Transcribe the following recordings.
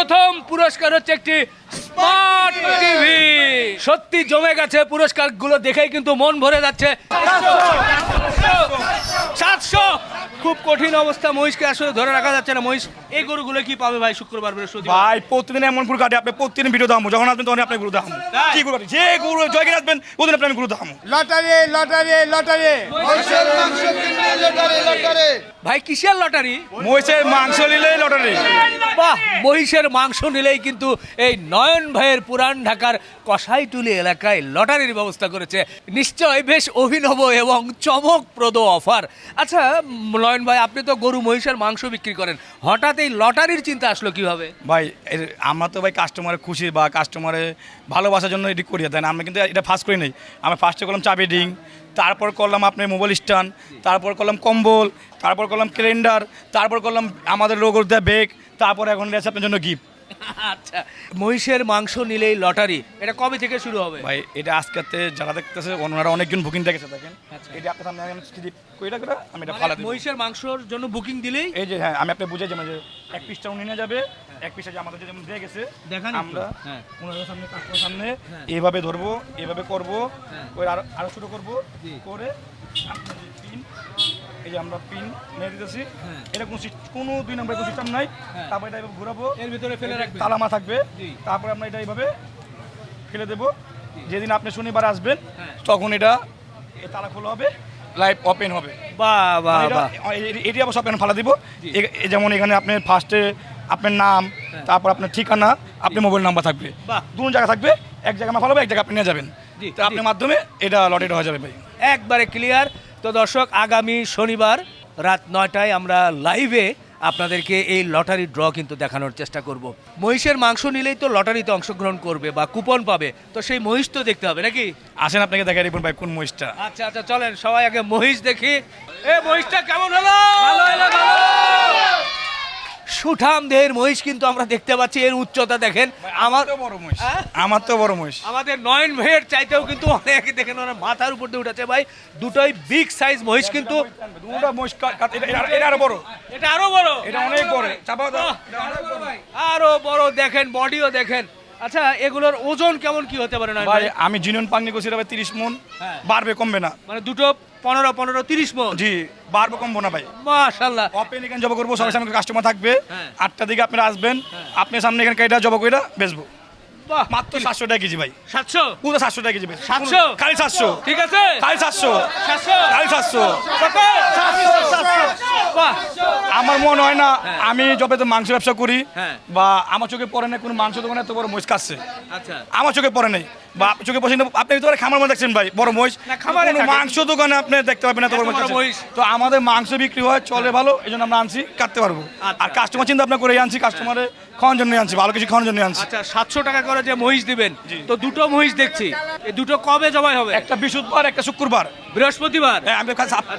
প্রথম পুরস্কার হচ্ছে একটি স্মার্ট টিভি। সত্যি জমে গেছে পুরস্কারগুলো দেখেই কিন্তু মন ভরে যাচ্ছে। সাতশো। খুব কঠিন অবস্থা। মহিষকে আসলে ধরে রাখা যাচ্ছে না। মহিষ এই গরুগুলো কি পাবে ভাই শুক্রবার বৃহস্পতিবার? ভাই প্রতিদিন এমন গুরু কাটে আপনি প্রতিদিন ভিডিও দাম যখন আসবেন তখন আপনি গুরু দাম? কি গুরু যে গুরু জয়গির আসবেন ওদিন আপনি আমি গুরু দাম লটারি লটারি লটারি। ভাই কিসের লটারি? মহিষের মাংস নিলেই লটারি। বাহ মহিষের মাংস নিলেই কিন্তু এই নয়ন ভাইয়ের পুরান ঢাকার কসাইটুলি এলাকায় লটারির ব্যবস্থা করেছে। নিশ্চয় বেশ অভিনব এবং চমকপ্রদ অফার। আচ্ছা নয়ন ভাই আপনি তো গরু মহিষের মাংস বিক্রি করেন। হঠাৎ এই লটারির চিন্তা আসলো কীভাবে? ভাই আমরা তো ভাই কাস্টমারের খুশি বা কাস্টমারের ভালোবাসার জন্য এটি করি দেন আমি কিন্তু এটা ফার্স্ট করি নাই। আমরা ফার্স্টে করলাম চাবি ডিং তারপর করলাম আপনার মোবাইল স্ট্যান্ড তারপর করলাম কম্বল তারপর করলাম ক্যালেন্ডার তারপর করলাম আমাদের লোগোর দেওয়া ব্যাগ তারপর এখন আছে আপনার জন্য গিফট আচ্ছা মহিষের মাংস নিলেই লটারি এটা কবে থেকে শুরু হবে? ভাই এটা আজকে যারা দেখতেছে ওনারা অনেকজন বুকিং দেখেছে দেখেন। আচ্ছা। এটা আপনার সামনে স্লিপ করে আমি এটা ফালা মানে মহিষের মাংসর জন্য বুকিং দিলেই এই যে হ্যাঁ আমি আপনি বুঝে যাবেন যে এক পিসটা উনি নিয়ে যাবে এক পিসটা যে আমাদের যেমন দিয়ে গেছে দেখান আমরা হ্যাঁ। ওনাদের সামনে কাস্টমার সামনে হ্যাঁ। এইভাবে ধরবো এইভাবে করব হ্যাঁ। করে আরও আরও শুরু করব করে পিন এই যে আমরা পিন নিয়ে দিতেছি। হ্যাঁ। এটা কোনো কোনো দুই নম্বর কোনো সিস্টেম নাই। হ্যাঁ। তারপর এটা এভাবে ঘুরাবো। এর ভিতরে ফেলে রাখবেন। তালামা থাকবে। তারপরে আমরা এটা এইভাবে ফেলে দেবো। যেদিন আপনি শনিবার আসবেন হ্যাঁ। তখন এটা এ তালা খোলা হবে। লাইভ ওপেন হবে। বাহ বাহ মানে বাহ। এটি অবশ্য আপনার ফালা দিব। যেমন এখানে আপনি ফার্স্টে আপনার নাম তারপর আপনার ঠিকানা আপনার মোবাইল নাম্বার থাকবে। দু জায়গা থাকবে এক জায়গায় আমার ফালাবে এক জায়গায় আপনি নিয়ে যাবেন। জি, তো আপনার মাধ্যমে এটা লটেড হয়ে যাবে ভাই। একবারে ক্লিয়ার তো দর্শক আগামী শনিবার রাত নয়টায় আমরা লাইভে আপনাদেরকে এই লটারি ড্র কিন্তু দেখানোর চেষ্টা করব। মহিষের মাংস নিলেই তো লটারিতে অংশগ্রহণ করবে বা কুপন পাবে তো সেই মহিষ তো দেখতে হবে নাকি? আসেন আপনাকে দেখা রিপন ভাই কোন মহিষটা। আচ্ছা আচ্ছা চলেন সবাই আগে মহিষ দেখি। এ মহিষটা কেমন হলো। সুঠাম দেহের মহিষ কিন্তু আমরা দেখতে পাচ্ছি এর উচ্চতা দেখেন। আমার তো বড় মহিষ। হ্যাঁ? আমার তো বড় মহিষ। আমাদের নয়ন ভাইয়ের চাইতেও কিন্তু অনেক দেখেন ওনার মাথার উপর দিয়ে উঠেছে ভাই। দুটোই বিগ সাইজ মহিষ কিন্তু দুটা মহিষ এটা- আরও বড়। এটা আরও বড়। এটা অনেক বড়। চাপা দাও। আরও বড় দেখেন বডিও দেখেন। আচ্ছা এগুলোর ওজন কেমন কি হতে পারে না ভাই আমি জিনিয়ন পাঙ্গি করছি ভাই তিরিশ মন। হ্যাঁ। বাড়বে কমবে না। মানে দুটো পনেরো পনেরো তিরিশ মন। জি বাড়বে কমবো না ভাই। মাশাল্লাহ। ওপেন এখানে জব করব সবার সামনে কাস্টমার থাকবে। হ্যাঁ। আটটা দিকে আপনারা আসবেন আপনার সামনে এখানে কেটা জব করে বেচবো। মাত্র সাতশো টাকা কেজি ভাই। সাতশো? পুরো সাতশো টাকা কেজি ভাই 700? খালি সাতশো। ঠিক আছে। খালি সাতশো। সাতশো? খালি সাতশো। আমার মনে হয় না আমি যবে তো মাংস ব্যবসা করি হ্যাঁ। বা আমার চোখে পড়ে না কোনো মাংস দোকানে এত বড় মহিষ কাটছে। আচ্ছা। আমার চোখে পড়ে নাই। বা চোখে পড়ছে না আপনি তো খামার মধ্যে দেখছেন ভাই বড় মহিষ। মাংস দোকানে আপনি দেখতে পাবেন না এত বড় মহিষ। তো আমাদের মাংস বিক্রি হয় চলে ভালো এই জন্য আমরা আনছি কাটতে পারব। আচ্ছা। আর কাস্টমার চিন্তা আপনার করে আনছি কাস্টমারে খাওয়ার জন্য আনছি ভালো কিছু খাওয়ার জন্য আনছি। আচ্ছা সাতশো টাকা করে যে মহিষ দিবেন তো দুটো মহিষ দেখছি এই দুটো কবে জবাই হবে? একটা বৃহস্পতিবার একটা শুক্রবার। বৃহস্পতিবার? হ্যাঁ, আমি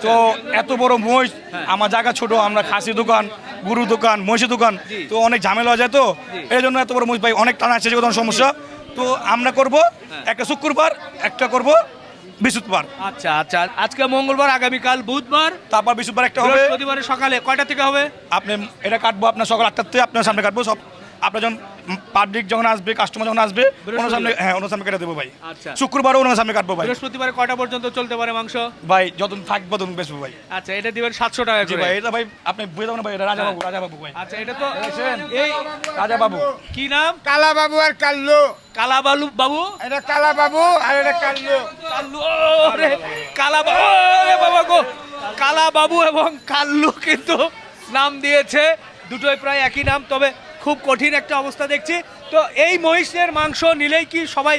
তো এত বড় মহিষ আমার জায়গা ছোট আমরা খাসি দোকান গরু দোকান মহিষের দোকান তো অনেক ঝামেলা হয়ে যায় তো? এই জন্য এত বড় মহিষ ভাই অনেক টানা আছে যে সমস্যা। তো আমরা করব একটা শুক্রবার একটা করব বৃহস্পতিবার। আচ্ছা আচ্ছা আজকে মঙ্গলবার আগামীকাল বুধবার। তারপর বৃহস্পতিবার একটা হবে। বৃহস্পতিবার সকালে কয়টা থেকে হবে? আপনি এটা কাটবো আপনার সকাল আটটার থেকে আপনার সামনে কাটবো সব আপনার যখন পাবলিক যখন আসবে কাস্টমার যখন আসবে ওনার সামনে হ্যাঁ ওনার সামনে কেটে দেবো ভাই। আচ্ছা। শুক্রবারও ওনার সামনে কাটবো ভাই। বৃহস্পতিবারে কয়টা পর্যন্ত চলতে পারে মাংস? ভাই যতদিন থাকব ততদিন বেচবো ভাই। আচ্ছা এটা দিবেন সাতশো টাকা জি করে। ভাই এটা ভাই আপনি বুঝে যাবেন ভাই এটা রাজা বাবু রাজা বাবু ভাই। আচ্ছা এটা তো এই রাজা বাবু। কি নাম? কালা বাবু আর কাল্লু। কালাবালু বাবু? এটা কালা বাবু আর এটা কাল্লু। কাল্লু ওরে, কালা বাবু বাবা গো। কালা বাবু এবং কাল্লু কিন্তু নাম দিয়েছে। দুটোই প্রায় একই নাম তবে খুব কঠিন একটা অবস্থা দেখছি তো এই মহিষের মাংস নিলেই কি সবাই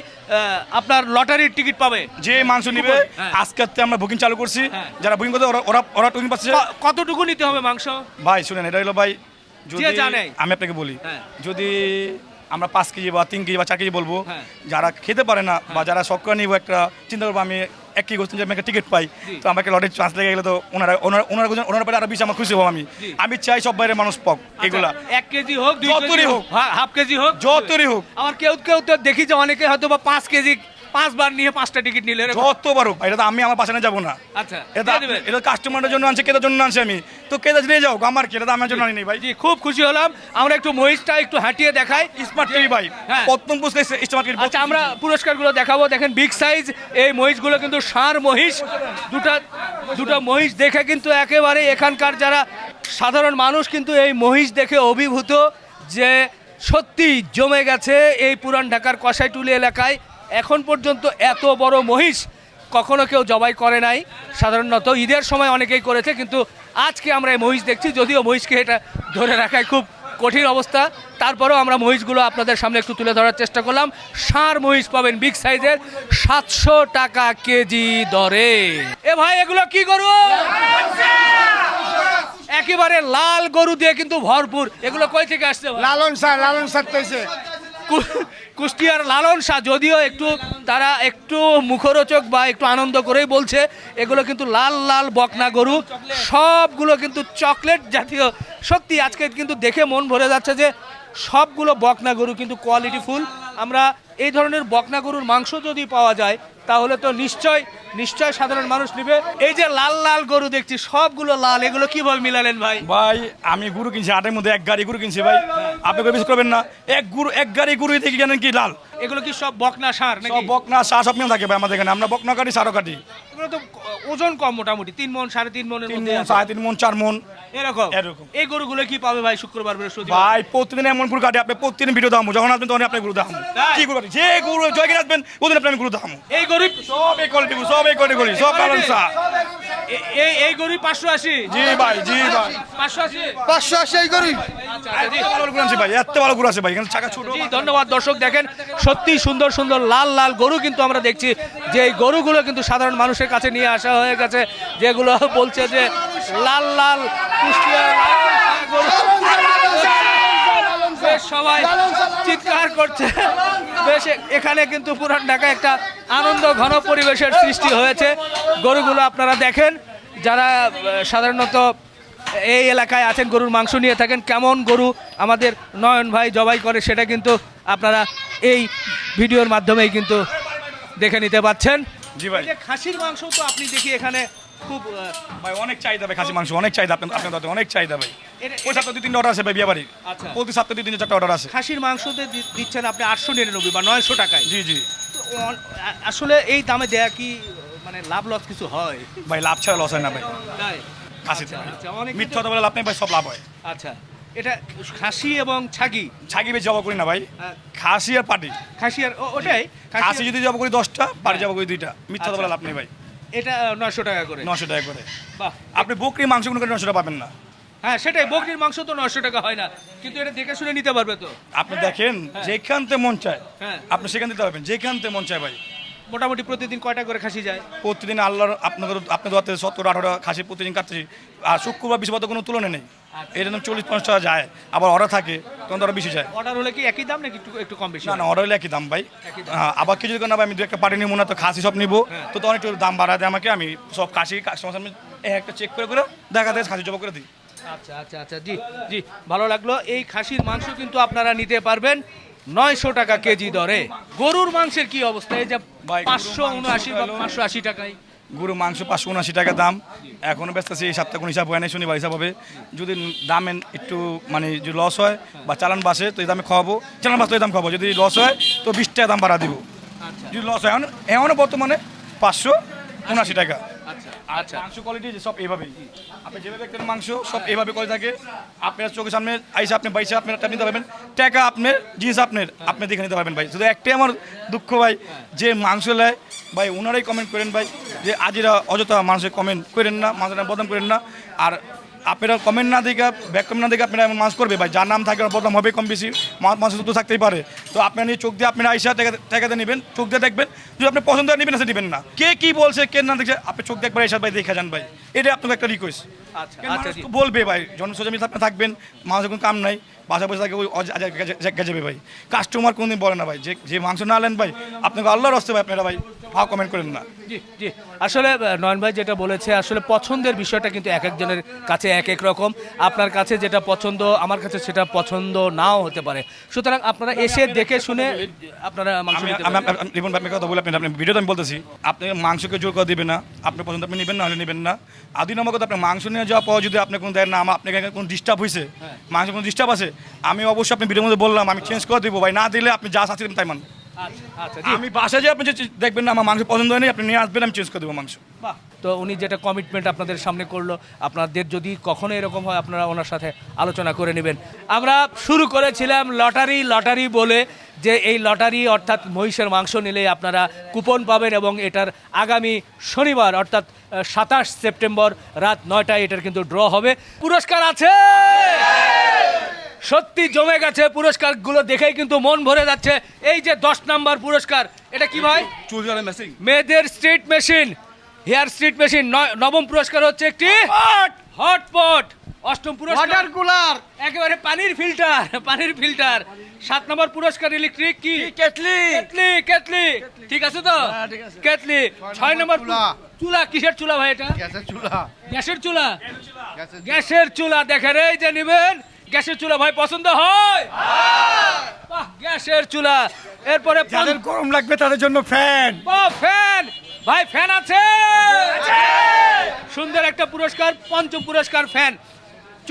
আপনার লটারির টিকিট পাবে যে মাংস নিবে হ্যাঁ। আজকে আমরা বুকিং চালু করছি হ্যাঁ। যারা বুকিং করতে ওরা ওরা- বুকিং পাচ্ছে কতটুকু নিতে হবে মাংস ভাই শুনেন এটা হলো ভাই যদি। আমি আপনাকে বলি হ্যাঁ। যদি আমরা পাঁচ কেজি বা তিন কেজি বা চার কেজি বলব। যারা খেতে পারে না বা যারা শখ করে নিবো একটা চিন্তা করব আমি এক গোষ্ঠী যে আমি একটা টিকিট পাই তো আমাকে লটের চান্স লেগে গেলে তো ওনারা ওনারা ওনারা ওনারা পেলে আরও বেশি আমার খুশি হব আমি। আমি চাই সব বাইরে মানুষ পক এগুলা। আচ্ছা, এক কেজি হোক কেজি হোক। হাফ কেজি হোক। যতই হোক। আমার কেউ কেউ তো দেখি যে অনেকে হয়তো বা পাঁচ কেজি পাঁচবার নিয়ে পাঁচটা টিকিট নিলে এরকম? যত পারো এটা তো আমি আমার বাসায় যাব না। আচ্ছা এটা এটা কাস্টমারের জন্য আনছে কেটার জন্য আনছে আমি? তো কেটা নিয়ে যাও? আমার কি? আমার জন্য আনি ভাই। জি খুব খুশি হলাম। আমরা একটু মহিষটা একটু হাঁটিয়ে দেখাই। স্মার্ট টিভি ভাই। হ্যাঁ। প্রথম পুরস্কার স্মার্ট টিভি আচ্ছা আমরা পুরস্কারগুলো দেখাবো। দেখেন বিগ সাইজ এই মহিষগুলো কিন্তু ষাঁড় মহিষ। দুটা দুটো মহিষ দেখে কিন্তু একেবারে এখানকার যারা সাধারণ মানুষ কিন্তু এই মহিষ দেখে অভিভূত যে সত্যি জমে গেছে এই পুরান ঢাকার কষাইটুলি এলাকায়। এখন পর্যন্ত এত বড় মহিষ কখনো কেউ জবাই করে নাই। সাধারণত ঈদের সময় অনেকেই করেছে, কিন্তু আজকে আমরা এই মহিষ দেখছি, যদিও মহিষকে এটা ধরে রাখায় খুব কঠিন অবস্থা। তারপরেও আমরা মহিষগুলো আপনাদের সামনে একটু তুলে ধরার চেষ্টা করলাম। ষাঁড় মহিষ পাবেন বিগ সাইজের সাতশো টাকা কেজি দরে। এ ভাই, এগুলো কি গরু? একেবারে লাল গরু দিয়ে কিন্তু ভরপুর। এগুলো কই থেকে আসছে লালন স্যার লালন স্যার তৈছে কু- কুষ্টিয়ার লালন শাহ, যদিও একটু তারা একটু মুখরোচক বা একটু আনন্দ করেই বলছে, এগুলো কিন্তু লাল লাল বকনা গরু, সবগুলো কিন্তু চকলেট জাতীয়। সত্যি আজকে কিন্তু দেখে মন ভরে যাচ্ছে যে সবগুলো বকনা গরু কিন্তু কোয়ালিটি ফুল। আমরা এই ধরনের বকনা গরুর মাংস যদি পাওয়া যায়, তাহলে তো নিশ্চয় নিশ্চয় সাধারণ মানুষ নেবে। এই যে লাল লাল গরু দেখছি সবগুলো লাল এগুলো কীভাবে মিলালেন ভাই? ভাই আমি গুরু কিনছি হাটের মধ্যে এক গাড়ি গুরু কিনছি ভাই। আপনি কোনো বিশ্বাস করবেন না? এক গুরু এক গাড়ি গুরু দেখি জানেন কি লাল। এগুলো কি সব বকনা সার সব বকনা চা সব থাকে ভাই আমাদের এখানে। আমরা বকনা কাটি সারও কাটি। এগুলো তো ওজন কম মোটামুটি তিন মন সাড়ে তিন মনের মধ্যে সাড়ে তিন মন চার মন। এরকম? এরকম। এই গরুগুলো কি পাবে ভাই শুক্রবার বৃহস্পতিবার? ভাই প্রতিদিন এমন গুরু কাটি আপনি প্রতিদিন ভিডিও দাম যখন আসবেন তখন আপনি গুরু দাম কি গুরু যে গুরু জয়গির আসবেন প্রতিদিন আপনি আমি গুরু দাম এই গরু সব এই কোয়ালিটি সব এই কোয়ালিটি করি সব পালন এই এই গরু পাঁচশো আশি? জি ভাই জি ভাই। পাঁচশো আশি? পাঁচশো করি আচ্ছা, আচ্ছা। এত ভালো গুরু আনছি ভাই এত ভালো গুরু আছে ভাই এখানে চাকা ছোট। জি ধন্যবাদ দর্শক দেখেন সত্যি সুন্দর সুন্দর লাল লাল গরু কিন্তু আমরা দেখছি যে এই গরুগুলো কিন্তু সাধারণ মানুষের কাছে নিয়ে আসা হয়ে গেছে যেগুলো বলছে যে লাল লাল গরু। বেশ সবাই চিৎকার করছে। বেশ এখানে কিন্তু পুরান ঢাকায় একটা আনন্দ ঘন পরিবেশের সৃষ্টি হয়েছে। গরুগুলো আপনারা দেখেন যারা সাধারণত এই এলাকায় আছেন গরুর মাংস নিয়ে থাকেন কেমন গরু আমাদের নয়ন ভাই জবাই করে সেটা কিন্তু আপনারা এই ভিডিওর মাধ্যমেই কিন্তু দেখে নিতে পাচ্ছেন। জি ভাই। খাসির মাংস তো আপনি দেখি এখানে খুব ভাই অনেক চাহিদা ভাই খাসি মাংস অনেক চাহিদা আপনার আপনার দাদা অনেক চাহিদা ভাই। ওই সপ্তাহে দুই তিনটা অর্ডার আছে ভাই বিয়ে বাড়ি আচ্ছা। প্রতি সপ্তাহে দুই তিন চারটা অর্ডার আছে। খাসির মাংসতে দিচ্ছেন আপনি আটশো নিরানব্বই বা নয়শো টাকায়। জি জি। আসলে এই দামে দেয়া কি মানে লাভ লস কিছু হয়? ভাই লাভ ছাড়া লস হয় না ভাই। তাই? খাসিতে আচ্ছা, আচ্ছা, মিথ্যা কথা বলে লাভ নেই ভাই সব লাভ হয়। আচ্ছা এটা খাসি এবং ছাগি? ছাগি বেশি জবা করি না ভাই। হ্যাঁ। খাসি আর পাটি। খাসি আর ওটাই? খাসি খাসি যদি জবা করি দশটা পাটি জবা করি দুইটা। মিথ্যা কথা। বলে লাভ নেই ভাই। এটা নশো টাকা করে। নশো টাকা করে। বাহ। আপনি বকরি মাংস কোনো নশো টাকা পাবেন না। হ্যাঁ সেটাই বকরির মাংস তো নশো টাকা হয় না। কিন্তু এটা দেখে শুনে নিতে পারবে তো। আপনি দেখেন যেখান থেকে মন চায় হ্যাঁ। আপনি সেখান দিতে পারবেন যেখান থেকে মন চায় ভাই। মোটামুটি প্রতিদিন কয়টা করে খাসি যায়? প্রতিদিন আল্লাহর আপনাদের আপনাদের দোয়াতে সত্তর আঠারো খাসি প্রতিদিন কাটতেছি। আর শুক্রবার বিশ্ববাদ কোনো তুলনা নেই। আচ্ছা। এর জন্য চল্লিশ পঞ্চাশ টাকা যায়। আবার অর্ডার থাকে তখন তো আরও বেশি যায়। অর্ডার হলে কি একই দাম নাকি একটু একটু কম বেশি না না অর্ডার হলে একই দাম ভাই। হ্যাঁ, আবার কিছু যদি না ভাই আমি দু একটা পাটি নিবো না তো খাসি সব নিবো। হ্যাঁ। তো তখন একটু দাম বাড়া দেয় আমাকে আমি সব খাসি কাস্টমার সামনে এক একটা চেক করে করে দেখা যায় খাসি জবা করে দিই। আচ্ছা আচ্ছা আচ্ছা জি জি ভালো লাগল। এই খাসির মাংস কিন্তু আপনারা নিতে পারবেন। নয়শো টাকা কেজি দরে। গরুর মাংসের কি অবস্থা? এই যে পাঁচশো উনআশি বা পাঁচশো আশি টাকায়। গরু মাংস পাঁচশো উনআশি টাকা দাম। এখনও ব্যস্ত আছি এই সপ্তাহে কোনো হিসাব হয় না শনিবার হিসাব হবে। যদি দামে একটু মানে যদি লস হয় বা চালান বাসে তো এই দামে খাওয়াবো। চালান বাসে তো এই দাম খাওয়াবো। যদি লস হয় তো বিশ টাকা দাম বাড়া দিব। আচ্ছা। যদি লস হয় এখন এখনও বর্তমানে পাঁচশো উনআশি টাকা। আচ্ছা। মাংস কোয়ালিটি সব এভাবেই। আপনি যেভাবে একটা মাংস সব এভাবে করে থাকে। আপনার চোখের সামনে আইসা আপনি বাইসা নিতে পারবেন। টাকা আপনার জিনিস আপনার। আপনি দেখে নিতে পারবেন ভাই। শুধু একটাই আমার দুঃখ ভাই যে মাংস নেয় ভাই ওনারাই কমেন্ট করেন ভাই যে আজিরা অযথা মানুষের কমেন্ট করেন না মানুষের বদনাম করেন না। আর আপনারা কমেন্ট না দিকে ব্যাক কমেন্ট না দিকে আপনারা এমন মাছ করবে। ভাই, যার নাম থাকে প্রথম হবে কম বেশি। মাছ তো থাকতেই পারে। তো আপনার নিয়ে চোখ দিয়ে আপনারা আইসা টাকাতে নেবেন। চোখ দিয়ে দেখবেন, যদি আপনি পছন্দ নেবেন আসে সে নেবেন না। কে কী বলছে, কে না দেখছে, আপনি চোখ দিয়ে একবার ভাই, দেখে যান ভাই। এটা আপনাকে একটা রিকোয়েস্ট আচ্ছা, আচ্ছা, বলবে ভাই সোজা আপনি থাকবেন মানুষের কোনো কাম নাই বাসা বসে থাকে যাবে ভাই। কাস্টমার কোনদিন বলে না ভাই যে যে মাংস না আলেন ভাই আপনাকে আল্লাহর হস্তে ভাই আপনারা ভাই ভাও কমেন্ট করেন না। জি জি। আসলে নয়ন ভাই যেটা বলেছে আসলে পছন্দের বিষয়টা কিন্তু এক একজনের কাছে এক এক রকম। আপনার কাছে যেটা পছন্দ আমার কাছে সেটা পছন্দ নাও হতে পারে। সুতরাং আপনারা এসে দেখে শুনে আপনারা মাংস রিপন ভাই কথা বলে আপনি আপনি ভিডিওতে আমি বলতেছি আপনি মাংসকে জোর করে দিবেন না আপনি পছন্দ আপনি নেবেন না হলে নেবেন না। আদি নম্বর কথা আপনি মাংস নিয়ে যাওয়ার পর যদি আপনি কোনো দেন না আমার আপনাকে কোনো ডিস্টার্ব হয়েছে মাংস কোনো ডিস্টার্ব আছে আমি অবশ্যই আপনি ভিডিওর মধ্যে বললাম আমি চেঞ্জ করে দেবো ভাই না দিলে আপনি যা চাচ্ছিলেন তাই মান। আচ্ছা আচ্ছা জি আমি বাসায় যে আপনি দেখবেন না আমার মাংস পছন্দ হয়নি আপনি নিয়ে আসবেন আমি চেঞ্জ করে দেবো মাংস। বাহ। তো উনি যেটা কমিটমেন্ট আপনাদের সামনে করল আপনাদের যদি কখনো এরকম হয় আপনারা ওনার সাথে আলোচনা করে নেবেন। আমরা শুরু করেছিলাম লটারি লটারি বলে যে এই লটারি অর্থাৎ মহিষের মাংস নিলে আপনারা কুপন পাবেন এবং এটার আগামী শনিবার অর্থাৎ সাতাশ সেপ্টেম্বর রাত নয়টায় এটার কিন্তু ড্র হবে। পুরস্কার আছে! সত্যি জমে গেছে পুরস্কারগুলো দেখেই কিন্তু মন ভরে যাচ্ছে। এই যে দশ নাম্বার পুরস্কার এটা কি ভাই? মেসিং মেয়েদের straight machine hair straight machine নবম পুরস্কার হচ্ছে একটি হটপট অষ্টম পুরস্কার। ওয়াটার কুলার একেবারে পানির ফিল্টার পানির ফিল্টার সাত নম্বর পুরস্কার ইলেকট্রিক কি? কেটলি কেটলি কেটলি ঠিক আছে তো? কেটলি ছয় নম্বর চুলা। চুলা কিসের চুলা ভাই এটা? গ্যাসের চুলা। গ্যাসের চুলা? গ্যাসের গ্যাসের চুলা দেখেন এই যে নিবেন। গ্যাসের চুলা ভাই পছন্দ হয়? বাহ, গ্যাসের চুলা। এরপরে যাদের গরম লাগবে তাদের জন্য ফ্যান। বাহ, ফ্যান। ভাই ফ্যান আছে। সুন্দর একটা পুরস্কার পঞ্চম পুরস্কার ফ্যান।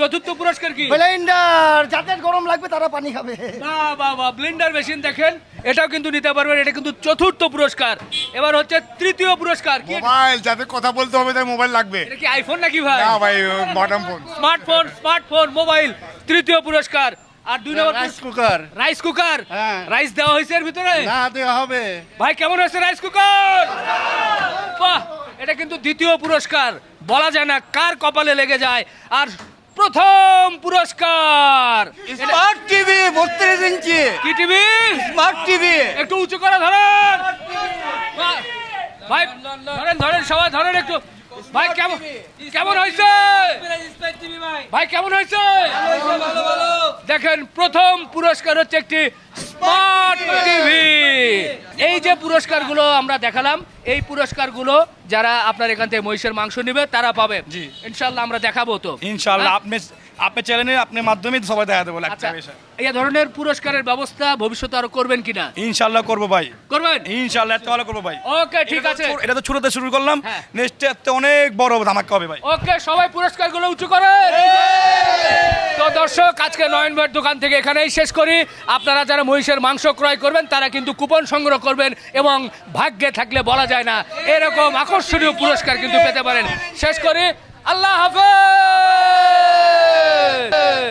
চতুর্থ পুরস্কার কি? ব্লেন্ডার যাদের গরম লাগবে তারা পানি খাবে। বাহ বাহ বাহ ব্লেন্ডার মেশিন দেখেন এটাও কিন্তু নিতে পারবেন এটা কিন্তু চতুর্থ পুরস্কার। এবার হচ্ছে তৃতীয় পুরস্কার কি? মোবাইল যাদের কথা বলতে হবে তাই মোবাইল লাগবে। এটা কি আইফোন নাকি ভাই? না ভাই button phone smartphone smartphone mobile তৃতীয় পুরস্কার। আর দুই নম্বর রাইস কুকার রাইস কুকার হ্যাঁ। রাইস দেওয়া হয়েছে এর ভিতরে? না দেওয়া হবে। ভাই কেমন হয়েছে রাইস কুকার বাহ এটা কিন্তু দ্বিতীয় পুরস্কার। বলা যায় না কার কপালে লেগে যায়। আর প্রথম পুরস্কার। স্মার্ট টিভি বত্রিশ ইঞ্চি। কি টিভি? Smart TV. একটু উঁচু করে ধরেন। ভাই ধরেন ধরেন সবাই ধরেন একটু। ভাই কেমন কেমন হয়েছে? ভাই কেমন হয়েছে? দেখেন প্রথম পুরস্কার হচ্ছে একটি স্মার্ট টিভি। এই যে পুরস্কারগুলো আমরা দেখালাম এই পুরস্কারগুলো যারা আপনার এখান থেকে মহিষের মাংস নেবে তারা পাবে। জি। ইনশাল্লাহ আমরা দেখাবো তো। ইনশাআল্লাহ হ্যাঁ? আপনি আপনি চ্যানেলে আপনার মাধ্যমে সবাই দেখা দেবো আচ্ছা এই ধরনের পুরস্কারের ব্যবস্থা ভবিষ্যতে আরও করবেন কিনা? ইনশাল্লাহ করব ভাই। করবেন? ইনশাল্লাহ এত ভালো করব ভাই। ওকে ঠিক আছে। এটা তো ছোটতে শুরু করলাম। হ্যাঁ। নেক্সট অনেক বড় ধামাকা হবে ভাই। ওকে সবাই পুরস্কারগুলো উঁচু করে তো দর্শক, আজকে নয়ন ভাইয়ের দোকান থেকে এখানেই শেষ করি। আপনারা যারা মহিষের মাংস ক্রয় করবেন, তারা কিন্তু কুপন সংগ্রহ করবেন এবং ভাগ্যে থাকলে বলা যায় না। এরকম আকর্ষণীয় পুরস্কার কিন্তু পেতে পারেন। শেষ করি। আল্লাহ হাফেজ!